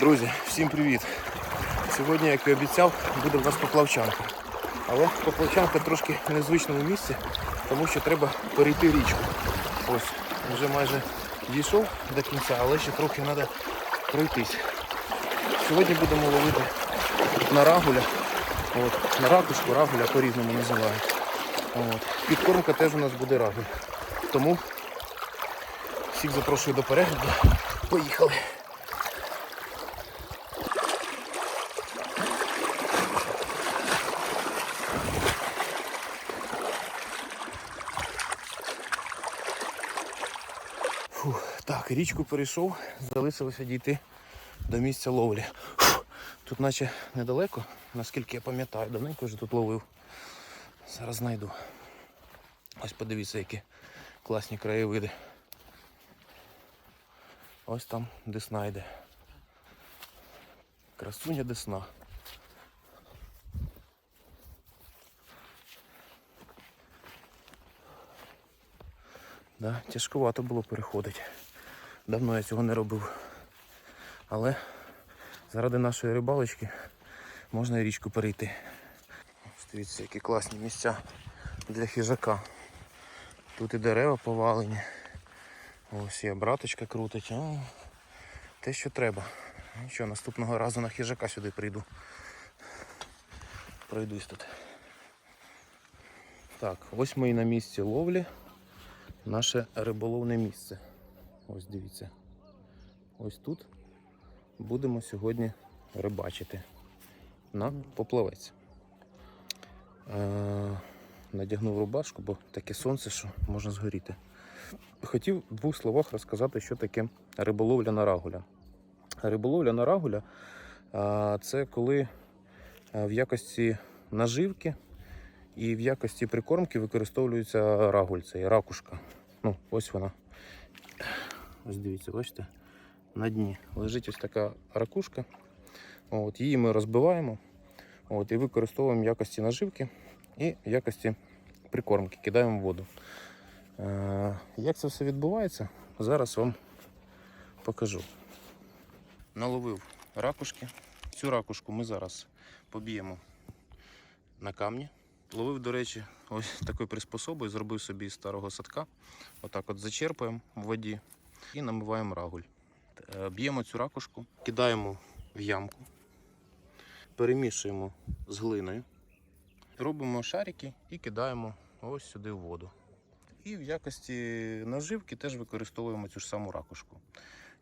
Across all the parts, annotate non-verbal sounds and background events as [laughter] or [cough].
Друзі, всім привіт! Сьогодні, як і обіцяв, буде в нас поплавчанка. Але поплавчанка трошки в незвичному місці, тому що треба перейти річку. Ось, вже майже дійшов до кінця, але ще трохи треба пройтись. Сьогодні будемо ловити на рагуля. От, на ракушку, рагуля по-різному називають. От. Підкормка теж у нас буде рагуль. Тому всіх запрошую до перегляду. Поїхали! Фух, так, річку перейшов, залишилося дійти до місця ловлі. Фух, тут наче недалеко, наскільки я пам'ятаю, давненько вже тут ловив. Зараз знайду. Ось подивіться, які класні краєвиди. Ось там десна йде. Красуня десна. Да, тяжкувато було переходити. Давно я цього не робив. Але заради нашої рибалочки можна і річку перейти. Дивіться, які класні місця для хижака. Тут і дерева повалені. Ось і браточка крутить. О, те, що треба. Нічого, наступного разу на хижака сюди прийду. Пройдусь тут. Так, ось ми і на місці ловлі наше риболовне місце. Ось дивіться. Ось тут будемо сьогодні рибачити на поплавець. Е, надягнув рубашку, бо таке сонце, що можна згоріти. Хотів в двох словах розказати, що таке риболовля на рагуля. Риболовля на рагуля е, це коли е, в якості наживки і в якості прикормки використовується рагуль, це є ракушка. Ну, ось вона. Ось дивіться, бачите? На дні лежить ось така ракушка. От, її ми розбиваємо от, і використовуємо в якості наживки і в якості прикормки, кидаємо в воду. Е, як це все відбувається, зараз вам покажу. Наловив ракушки. Цю ракушку ми зараз поб'ємо на камні. Ловив, до речі, ось такою приспособою, зробив собі старого садка. Отак от зачерпуємо в воді і намиваємо рагуль. Е, Б'ємо цю ракушку, кидаємо в ямку, перемішуємо з глиною, робимо шарики і кидаємо ось сюди в воду. І в якості наживки теж використовуємо цю ж саму ракушку.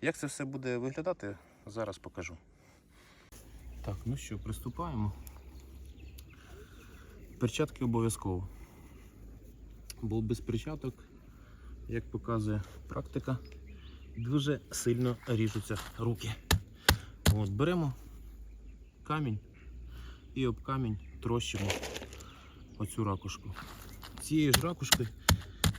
Як це все буде виглядати, зараз покажу. Так, ну що, приступаємо. Перчатки обов'язково. Бо без перчаток, як показує практика, дуже сильно ріжуться руки. От, беремо камінь і об камінь трощимо оцю ракушку. Цією ж ракушкою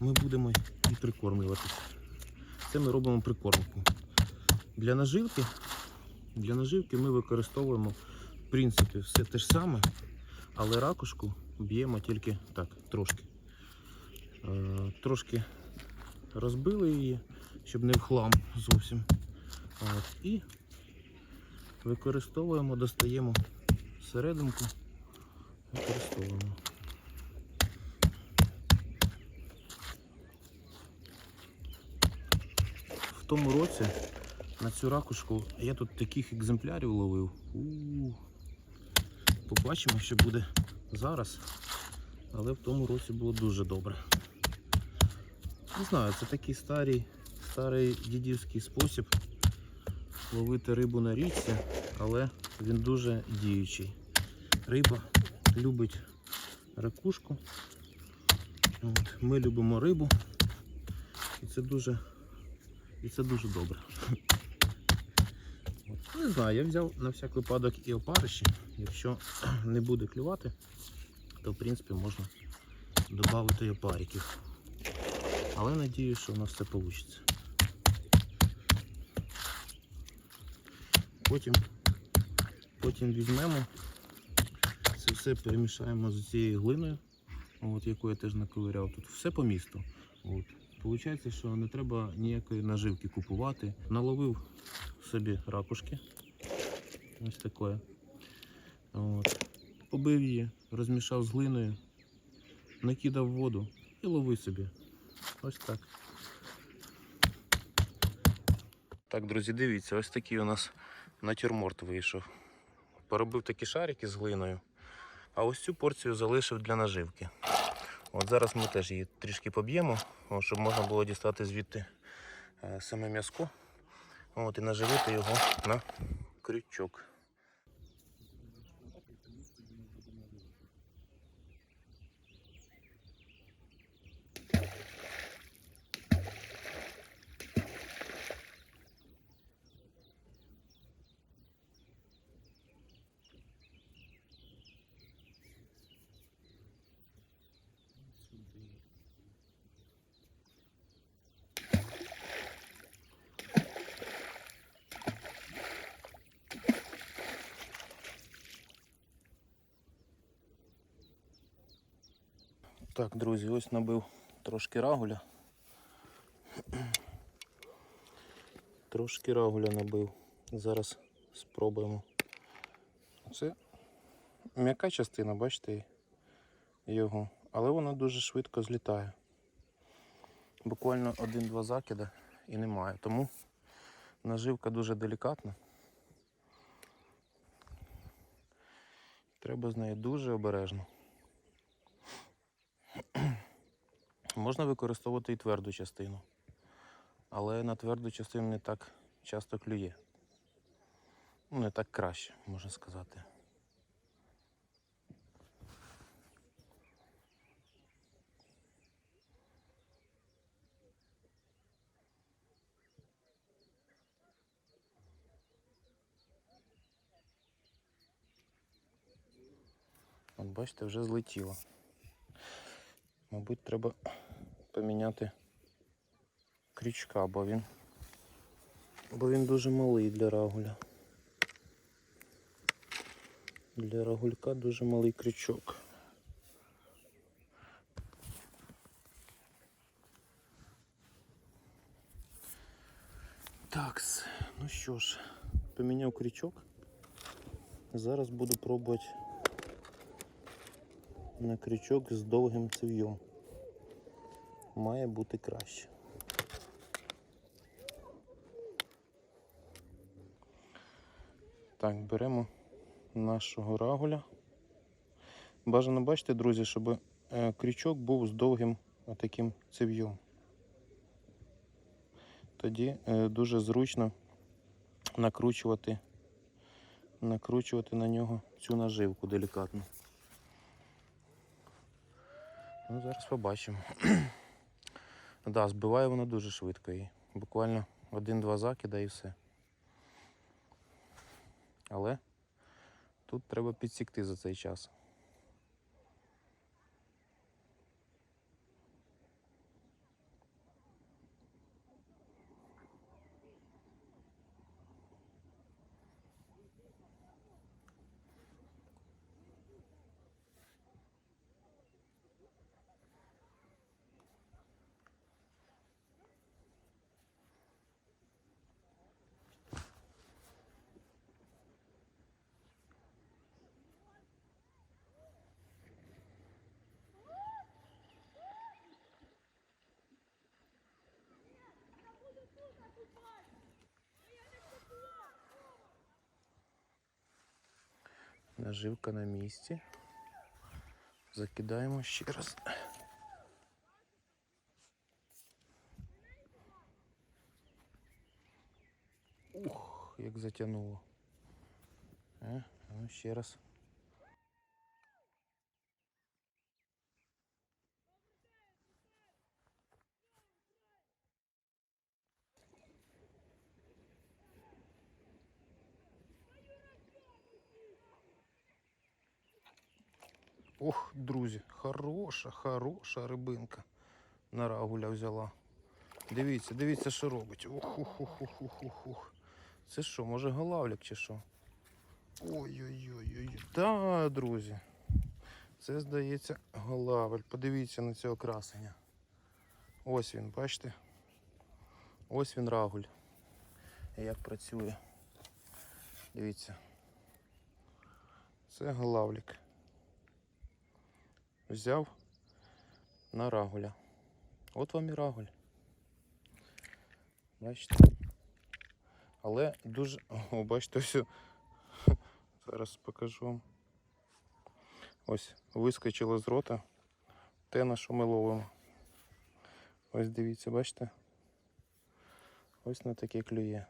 ми будемо і прикормлюватися. Це ми робимо прикормку. Для наживки, для наживки ми використовуємо в принципі все те ж саме, але ракушку б'ємо тільки так, трошки. Е, трошки розбили її, щоб не в хлам зовсім. От, і використовуємо, достаємо серединку, використовуємо. В тому році на цю ракушку я тут таких екземплярів ловив. У-у-у. Побачимо, що буде зараз. Але в тому році було дуже добре. Не знаю, це такий старий, старий дідівський спосіб ловити рибу на річці, але він дуже діючий. Риба любить ракушку. От, Ми любимо рибу. І це дуже, і це дуже добре. От, Не знаю, я взяв на всяк випадок і опариші. Якщо [clears throat] не буде клювати, то в принципі можна додати і опариків. Але надіюсь, що у нас все вийде. Потім, потім візьмемо, це все перемішаємо з цією глиною, от, яку я теж наковиряв тут. Все по місту. От. Получається, що не треба ніякої наживки купувати. Наловив собі ракушки. Ось таке. От. Побив її, розмішав з глиною, накидав воду і лови собі. Ось так. Так, друзі, дивіться, ось такий у нас натюрморт вийшов. Поробив такі шарики з глиною, а ось цю порцію залишив для наживки. От зараз ми теж її трішки поб'ємо, щоб можна було дістати звідти е, саме м'язко і наживити його на крючок. Так, друзі, ось набив трошки рагуля. Трошки рагуля набив. Зараз спробуємо. Це м'яка частина, бачите, його. Але вона дуже швидко злітає. Буквально один-два закида і немає. Тому наживка дуже делікатна. Треба з нею дуже обережно. Можна використовувати і тверду частину, але на тверду частину не так часто клює. Ну, не так краще, можна сказати. От бачите, вже злетіло. Мабуть, треба поміняти крючка, бо він, бо він дуже малий для рагуля. Для рагулька дуже малий крючок. Так, ну що ж, поміняв крючок. Зараз буду пробувати на крючок з довгим цев'єм. Має бути краще. Так, беремо нашого рагуля. Бажано бачите, друзі, щоб е, крючок був з довгим таким цев'єм. Тоді е, дуже зручно накручувати, накручувати на нього цю наживку делікатно. Ну, зараз побачимо. Да, збиває воно дуже швидко її. Буквально один-два закида і все. Але тут треба підсікти за цей час. Наживка на місці. Закидаємо ще раз. Ух, як затягнуло. А, ну ще раз. Ох, друзі, хороша, хороша рибинка. На рагуля взяла. Дивіться, дивіться, що робить. Ух, ух, ух, ух, ух, ух, ух. Це що, може голавляк чи що? Ой-ой-ой. Та, друзі. Це, здається, голавель. Подивіться на цього красення. Ось він, бачите? Ось він рагуль. Як працює. Дивіться. Це главлік. Взяв на рагуля. От вам і рагуль. Бачите? Але дуже. О, бачите, все. Зараз покажу вам. Ось вискочило з рота те, на що ми ловимо. Ось дивіться, бачите? Ось на таке клює.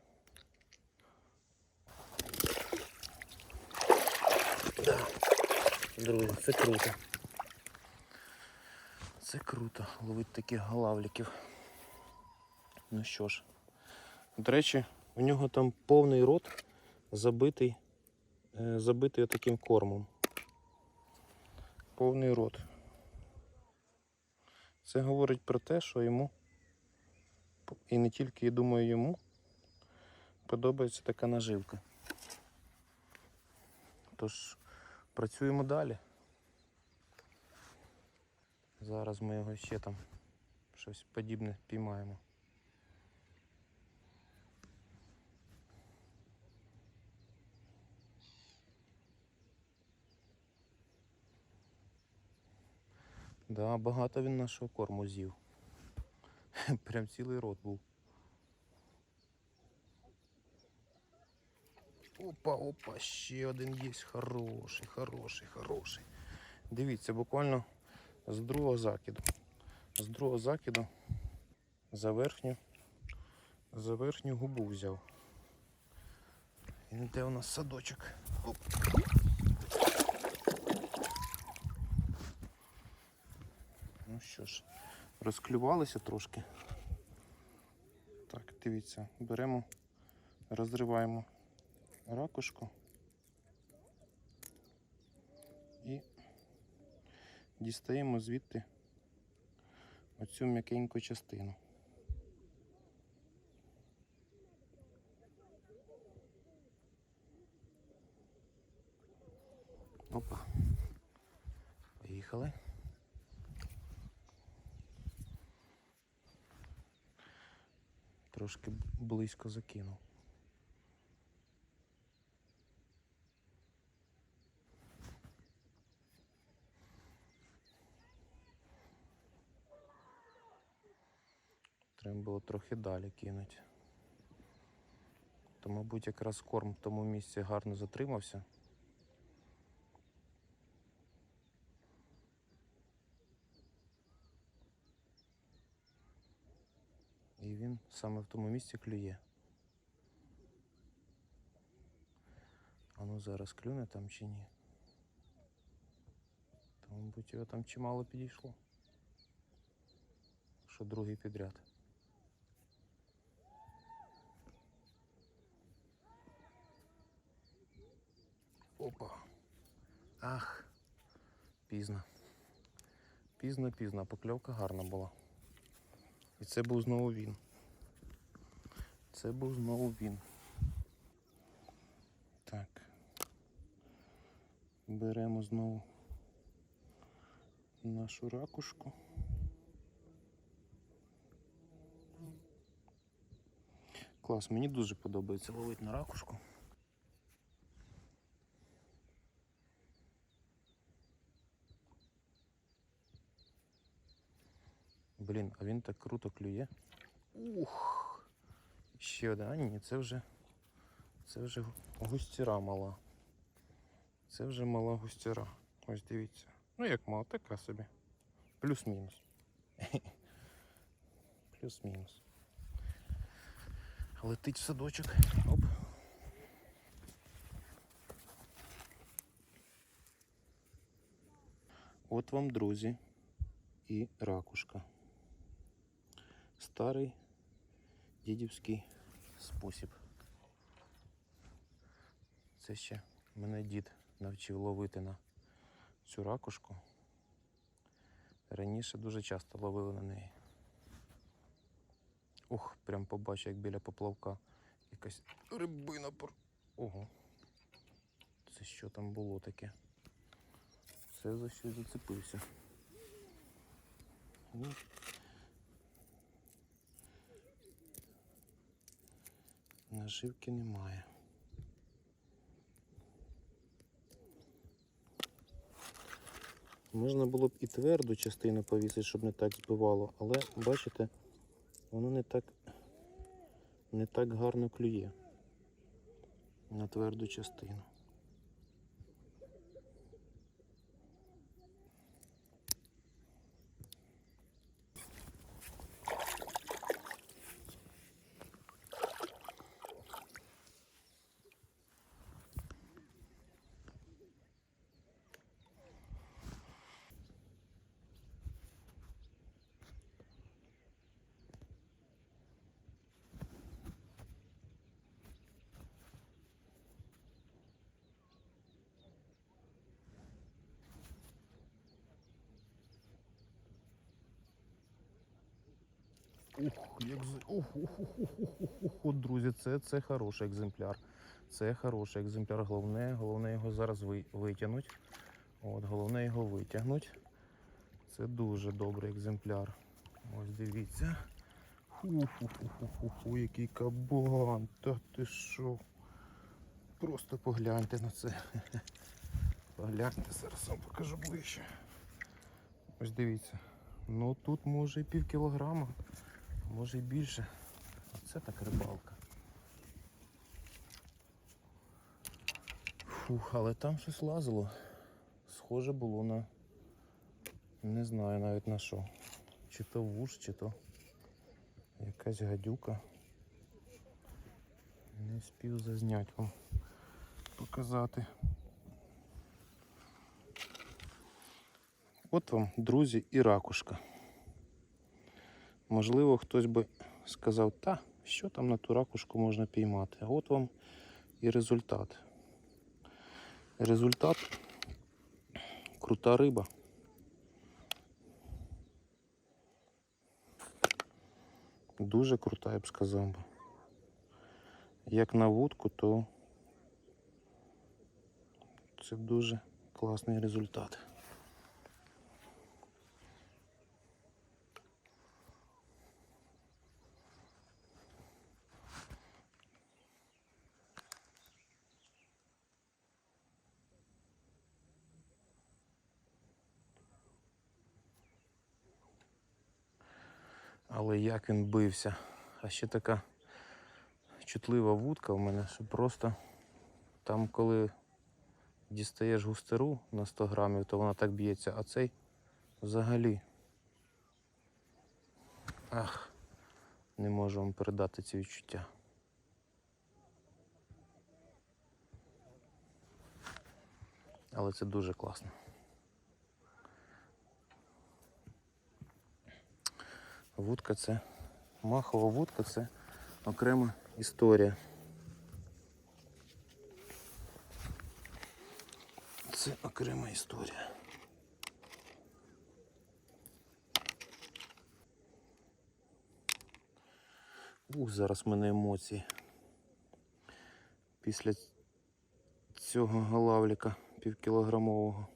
Да. Друзі, це круто. Це круто, ловить таких галавліків. Ну що ж, до речі, у нього там повний рот забитий, е, забитий таким кормом. Повний рот. Це говорить про те, що йому, і не тільки, я думаю, йому подобається така наживка. Тож працюємо далі. Зараз ми його ще там щось подібне піймаємо. Да, багато він нашого корму з'їв. [laughs] Прям цілий рот був. Опа, опа, ще один є. Хороший, хороший, хороший. Дивіться, буквально з другого закиду. З другого закиду за верхню, за верхню губу взяв. І де у нас садочок? Оп. Ну що ж, розклювалися трошки. Так, дивіться, беремо, розриваємо ракушку дістаємо звідти оцю м'якеньку частину. Опа. Поїхали. Трошки близько закинув. Треба було трохи далі кинути. То, мабуть, якраз корм в тому місці гарно затримався. І він саме в тому місці клює. А ну зараз клюне там чи ні. То, мабуть, його там чимало підійшло. Що другий підряд. Опа. Ах, пізно. Пізно, пізно, покльовка гарна була. І це був знову він. Це був знову він. Так. Беремо знову нашу ракушку. Клас, мені дуже подобається ловити на ракушку. Блін, а він так круто клює. Ух! Ще один. А ні, це вже. Це вже густіра мала. Це вже мала густіра. Ось дивіться. Ну як мала, така собі. Плюс-мінус. [laughs] Плюс-мінус. Летить в садочок. Оп. От вам, друзі, і ракушка. Старий дідівський спосіб. Це ще мене дід навчив ловити на цю ракушку. Раніше дуже часто ловили на неї. Ух, прям побачив, як біля поплавка якась рибина. пор- Ого. Це що там було таке? Це за щось зацепився. Наживки немає. Можна було б і тверду частину повісити, щоб не так збивало, але бачите, воно не так не так гарно клює на тверду частину. Друзі, це, це хороший екземпляр. Це хороший екземпляр. Головне, головне його зараз ви, витягнуть. От, головне його витягнуть. Це дуже добрий екземпляр. Ось дивіться. Ху-ху-ху-ху-ху, який кабан. Та ти що? Просто погляньте на це. [laughs] Погляньте, зараз вам покажу ближче. Ось дивіться. Ну тут може і пів кілограма, може і більше. Оце так рибалка. Фух, але там щось лазило. Схоже було на. Не знаю навіть на що. Чи то вуж, чи то якась гадюка. Не спів зазняти вам показати. От вам, друзі, і ракушка. Можливо, хтось би сказав, та, що там на ту ракушку можна піймати. А от вам і результат. Результат крута риба. Дуже крута, я б сказав би. Як на вудку, то це дуже класний результат. Але як він бився. А ще така чутлива вудка у мене, що просто там, коли дістаєш густеру на 100 грамів, то вона так б'ється, а цей взагалі. Ах, не можу вам передати ці відчуття. Але це дуже класно. Вудка це махова вудка це окрема історія. Це окрема історія. Ух, зараз в мене емоції. Після цього галавліка півкілограмового.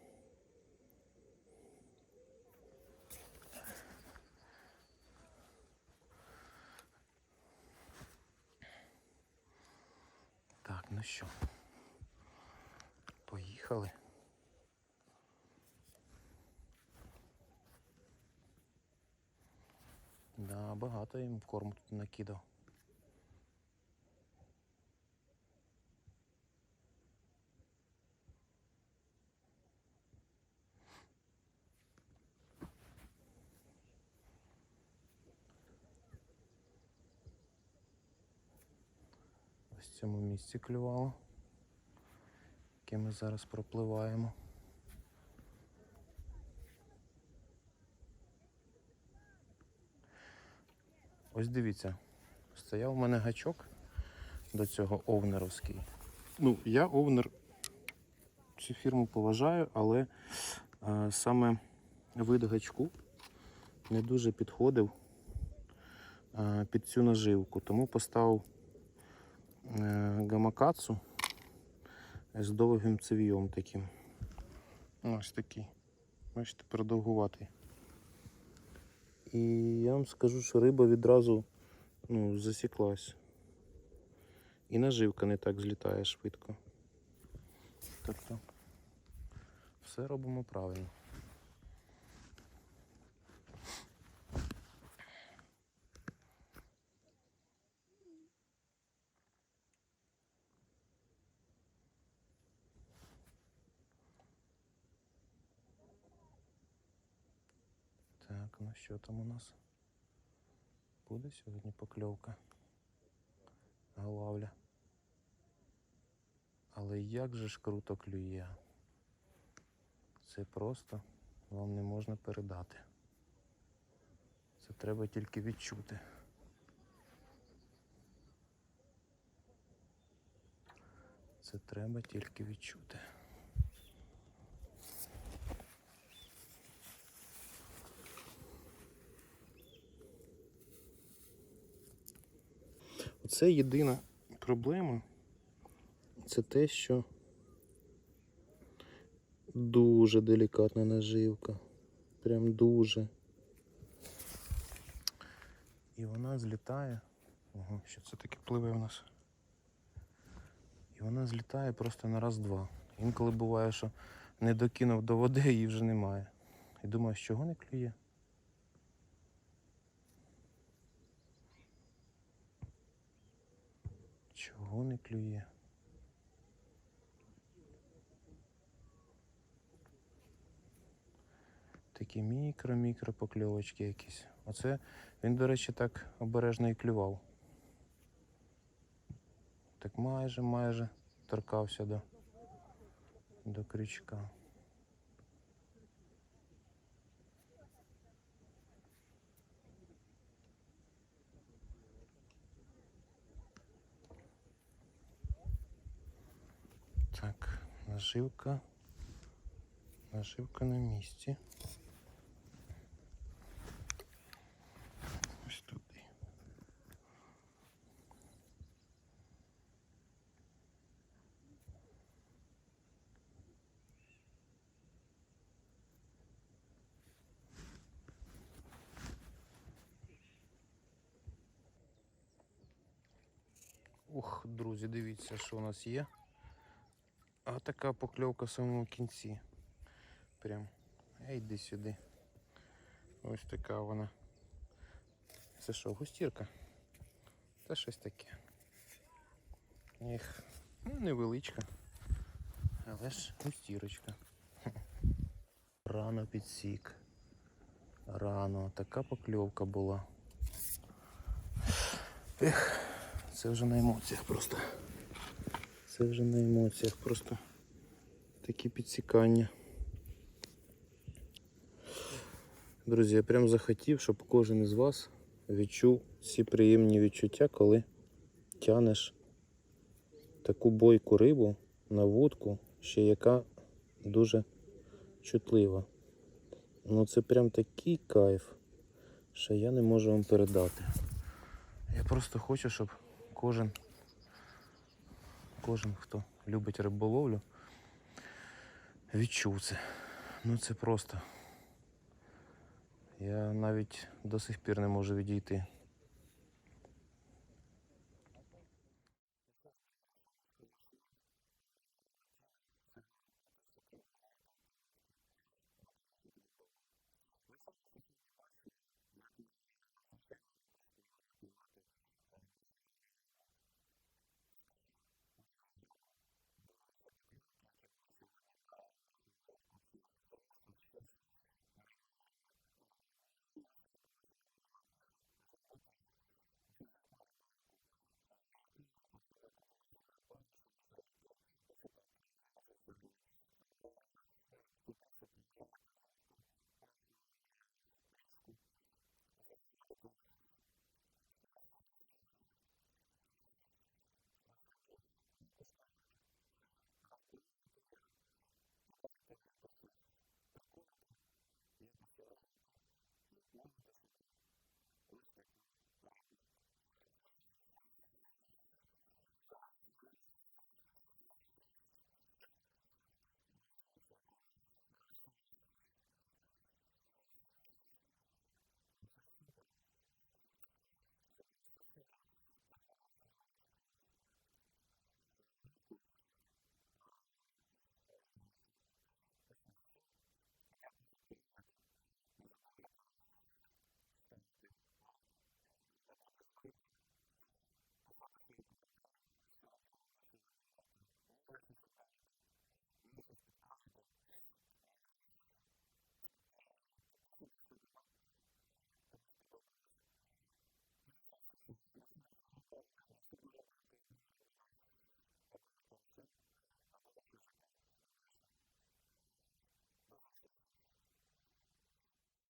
Так, ну що, поїхали. Багато їм корму тут накидав. Ось в цьому місці клювало, яке ми зараз пропливаємо. Ось дивіться, стояв у мене гачок до цього овнеровський. Ну, я овнер цю фірму поважаю, але е, саме вид гачку не дуже підходив е, під цю наживку, тому поставив е, гамакацу з довгим цевійом таким. Ось такий. Бачите, продовгуватий. І я вам скажу, що риба відразу ну, засіклась. І наживка не так злітає швидко. Тобто все робимо правильно. Ну що там у нас? Буде сьогодні покльовка. Главля. Але як же ж круто клює. Це просто вам не можна передати. Це треба тільки відчути. Це треба тільки відчути. Оце єдина проблема. Це те, що дуже делікатна наживка. Прям дуже. І вона злітає. Ого, що це таке пливе у нас? І вона злітає просто на раз-два. Інколи буває, що не докинув до води, її вже немає. І думаю, з чого не клює? Чого клює? Такі мікро-мікро покльовочки якісь. Оце він, до речі, так обережно і клював. Так майже, майже торкався до, до крючка. Так, наживка. Наживка на місці. Ось туди. Ух, друзі, дивіться, що у нас є. А така покльовка в самому кінці. Прям. Ей, йди сюди. Ось така вона. Це що, густірка? Та щось таке. Їх ну, невеличка. Але ж густірочка. [laughs] Рано підсік. Рано. Така покльовка була. Ех, це вже на емоціях просто. Це вже на емоціях просто такі підсікання. Друзі, я прям захотів, щоб кожен із вас відчув ці приємні відчуття, коли тянеш таку бойку рибу на вудку, ще яка дуже чутлива. Ну це прям такий кайф, що я не можу вам передати. Я просто хочу, щоб кожен, кожен, хто любить риболовлю, відчув це. Ну це просто. Я навіть до сих пір не можу відійти